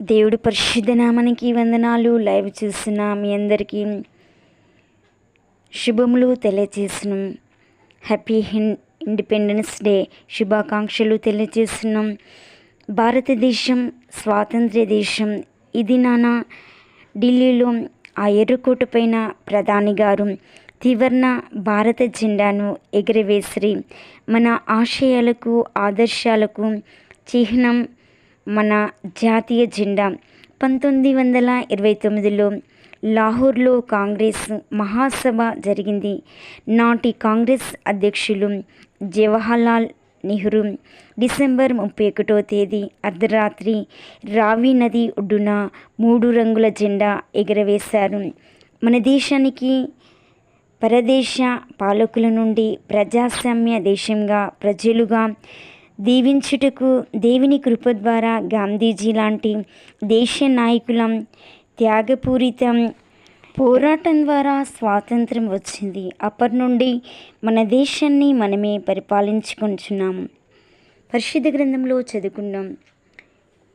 దేవుడి పరిశుద్ధ నామానికి వందనాలు. లైవ్ చూసిన మీ అందరికీ శుభములు తెలియజేస్తున్నాం హ్యాపీ ఇండిపెండెన్స్ డే శుభాకాంక్షలు తెలియజేస్తున్నాం భారతదేశం స్వాతంత్ర్య దేశం ఇది నాన్న ఢిల్లీలో ఆ ఎర్రకోట పైన ప్రధాని గారు త్రివర్ణ భారత జెండాను ఎగురవేసిరి. మన ఆశయాలకు ఆదర్శాలకు చిహ్నం మన జాతీయ జెండా. పంతొమ్మిది వందల ఇరవై తొమ్మిదిలో లాహోర్లో కాంగ్రెస్ మహాసభ జరిగింది. నాటి కాంగ్రెస్ అధ్యక్షులు జవహర్లాల్ నెహ్రూ డిసెంబర్ ముప్పై ఒకటో తేదీ అర్ధరాత్రి రావి నది ఒడ్డున మూడు రంగుల జెండా ఎగరవేశారు. మన దేశానికి పరదేశ పాలకుల నుండి ప్రజాస్వామ్య దేశంగా ప్రజలుగా దీవించుటకు దేవుని కృప ద్వారా గాంధీజీ లాంటి దేశ నాయకులం త్యాగపూరితం పోరాటం ద్వారా స్వాతంత్రం వచ్చింది. అప్పటి నుండి మన దేశాన్ని మనమే పరిపాలించుకుంటున్నాము పరిశుద్ధ గ్రంథంలో చదువుకున్నాం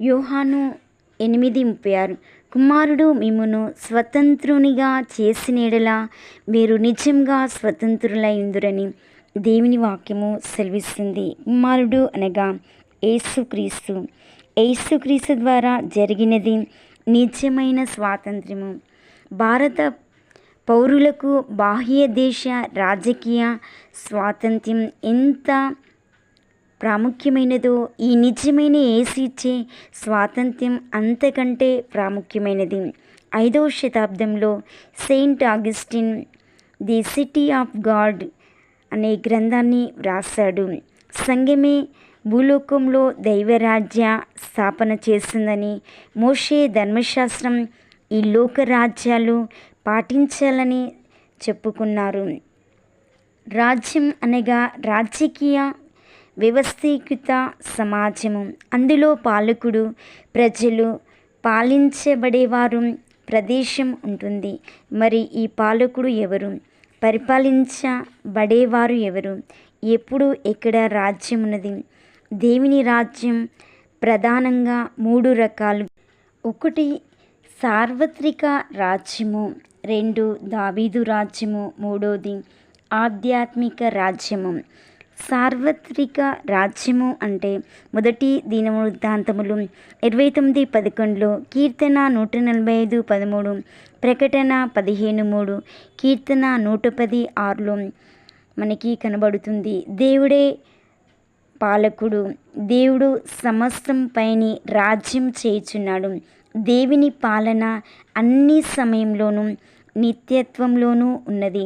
యోహాను ఎనిమిది ముప్పై ఆరు. కుమారుడు మిమ్మును స్వతంత్రునిగా చేసినేడలా మీరు నిజంగా స్వతంత్రులైందురని దేవుని వాక్యము సెలవిస్తుంది. కుమారుడు అనగా ఏసుక్రీస్తు ఏసుక్రీస్తు ద్వారా జరిగినది నిజమైన స్వాతంత్ర్యము. భారత పౌరులకు బాహ్య దేశ రాజకీయ స్వాతంత్ర్యం ఎంత ప్రాముఖ్యమైనదో ఈ నిజమైన ఏసి ఇచ్చే స్వాతంత్ర్యం అంతకంటే ప్రాముఖ్యమైనది. ఐదవ శతాబ్దంలో Saint Augustine the city of God అనే గ్రంథాన్ని వ్రాసాడు సంఘమే భూలోకంలో దైవరాజ్య స్థాపన చేస్తుందని మోషే ధర్మశాస్త్రం ఈ లోక రాజ్యాలు పాటించాలని చెప్పుకున్నారు. రాజ్యం అనగా రాజకీయ వ్యవస్థీకృత సమాజము. అందులో పాలకుడు ప్రజలు పాలించబడేవారు ప్రదేశం ఉంటుంది. మరి ఈ పాలకుడు ఎవరు? పరిపాలించబడేవారు ఎవరు? ఎప్పుడు ఎక్కడ రాజ్యం ఉన్నది? దేవుని రాజ్యం ప్రధానంగా మూడు రకాలు. ఒకటి సార్వత్రిక రాజ్యము. రెండు దావీదు రాజ్యము. మూడోది ఆధ్యాత్మిక రాజ్యము. సార్వత్రిక రాజ్యము అంటే మొదటి దీనవృత్తాంతములు ఇరవై తొమ్మిది పదకొండులో కీర్తన నూట నలభై ఐదు పదమూడు ప్రకటన పదిహేను మూడు కీర్తన నూట పది ఆరులో మనకి కనబడుతుంది. దేవుడే పాలకుడు దేవుడు సమస్తం పైని రాజ్యం చేయుచున్నాడు. దేవుని పాలన అన్ని సమయంలోనూ నిత్యత్వంలోనూ ఉన్నది.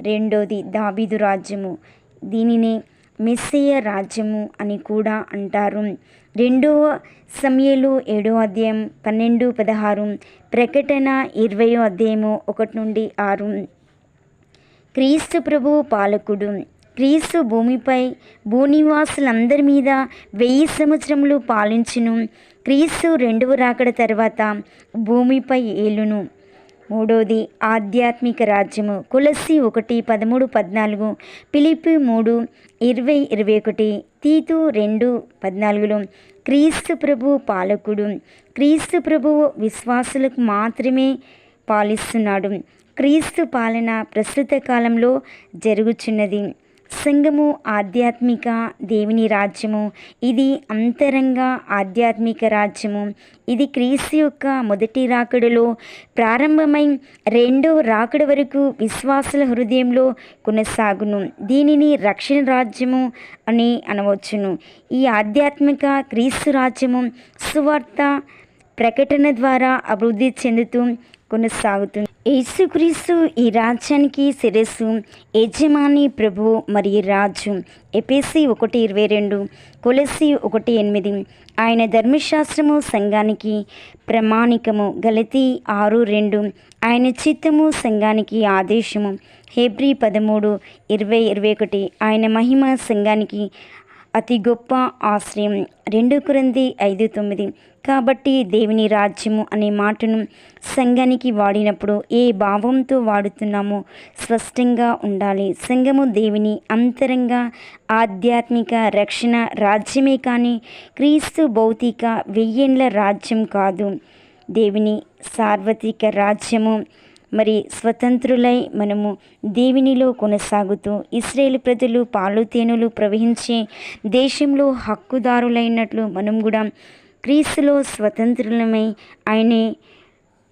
రెండోది దాబీదు రాజ్యము. దీనినే మెస్సేయ రాజ్యము అని కూడా అంటారు. రెండవ సమయలు ఏడో అధ్యాయం పన్నెండు పదహారు ప్రకటన ఇరవయో అధ్యాయము ఒకటి నుండి ఆరు. క్రీస్తు ప్రభు పాలకుడు క్రీస్తు భూమిపై భూనివాసులందరి మీద వెయ్యి సంవత్సరములు పాలించును. క్రీస్తు రెండవ రాకడ తర్వాత భూమిపై ఏలును. మూడోది ఆధ్యాత్మిక రాజ్యము. కులసి ఒకటి పదమూడు పద్నాలుగు పిలిపి మూడు ఇరవై ఇరవై ఒకటి తీతు రెండు పద్నాలుగులో. క్రీస్తు ప్రభు పాలకుడు. క్రీస్తు ప్రభువు విశ్వాసులకు మాత్రమే పాలిస్తున్నాడు. క్రీస్తు పాలన ప్రస్తుత కాలంలో జరుగుచున్నది. సంఘము ఆధ్యాత్మిక దేవుని రాజ్యము. ఇది అంతరంగ ఆధ్యాత్మిక రాజ్యము. ఇది క్రీస్తు యొక్క మొదటి రాకడలో ప్రారంభమై రెండో రాకడ వరకు విశ్వాసుల హృదయంలో కొనసాగును. దీనిని రక్షణ రాజ్యము అని అనవచ్చును. ఈ ఆధ్యాత్మిక క్రీస్తు రాజ్యము సువార్త ప్రకటన ద్వారా అభివృద్ధి చెందుతూ కొనసాగుతుంది. యేసుక్రీస్తు ఈ రాజ్యానికి శిరస్సు యజమాని ప్రభు మరియు రాజు. ఎపిసి ఒకటి ఇరవై రెండు కొలసి ఒకటి ఎనిమిది. ఆయన ధర్మశాస్త్రము సంఘానికి ప్రమాణికము. గలతి ఆరు రెండు. ఆయన చిత్తము సంఘానికి ఆదేశము. హెబ్రి పదమూడు ఇరవై ఇరవై ఒకటి. ఆయన మహిమ సంఘానికి అతి గొప్ప ఆశ్రయం. రెండు కురంది ఐదు తొమ్మిది. కాబట్టి దేవుని రాజ్యము అనే మాటను సంఘానికి వాడినప్పుడు ఏ భావంతో వాడుతున్నామో స్పష్టంగా ఉండాలి. సంఘము దేవుని అంతరంగ ఆధ్యాత్మిక రక్షణ రాజ్యమే కానీ క్రీస్తు భౌతిక వెయ్యేండ్ల రాజ్యం కాదు. దేవుని సార్వత్రిక రాజ్యము మరి స్వతంత్రులై మనము దేవునిలో కొనసాగుతూ ఇస్రాయేల్ ప్రజలు పాలు తేనెలు ప్రవహించే దేశంలో హక్కుదారులైనట్లు మనం కూడా క్రీస్తులో స్వతంత్రులమై ఆయనే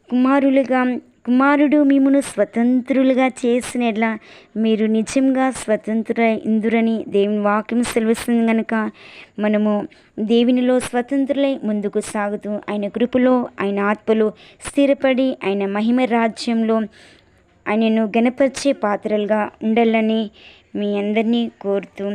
కుమారులుగా కుమారుడు మిమ్మను స్వతంత్రులుగా చేసినట్లా మీరు నిజంగా స్వతంత్ర ఇందురని దేవుని వాక్యం సెలవుస్తుంది కనుక మనము దేవునిలో స్వతంత్రులై ముందుకు సాగుతూ ఆయన కృపలో ఆయన ఆత్మలో స్థిరపడి ఆయన మహిమ రాజ్యంలో ఆయనను గణపరిచే పాత్రలుగా ఉండాలని మీ అందరినీ కోరుతూ